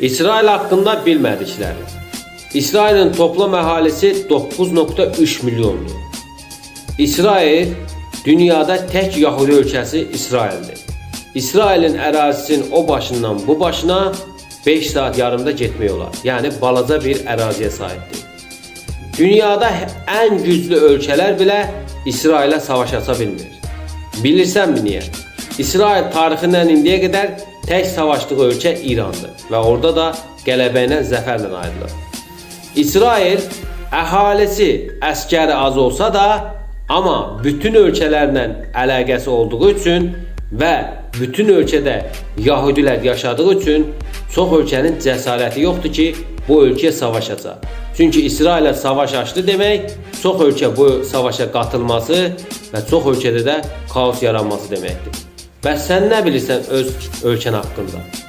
İsrail hakkında bilmədikləri. İsrailin toplam əhalisi 9.3 milyondur. İsrail dünyada tek Yahudi ölkəsi İsraildir. İsrailin ərazisinin o başından bu başına 5 saat yarımda getmək olar. Yəni balaca bir əraziyə sahibdir. Dünyada en güçlü ölkələr belə İsrailə savaş aça bilmir. Bilirsənmi niyə? İsrail tarixindən indiyə qədər tək savaşdığı ölkə İrandır və orada da qələbə ilə zəfərlə ayrılır. İsrail əhalisi, əskəri az olsa da, amma bütün ölkələrlə əlaqəsi olduğu üçün və bütün ölkədə Yahudilər yaşadığı üçün çox ölkənin cəsarəti yoxdur ki, bu ölkəyə savaş açaq. Çünki İsraillə savaş açdı demək, çox ölkə bu savaşa qatılması və çox ölkədə də kaos yaranması deməkdir. Bəs sən nə bilirsən öz ölkən haqqında?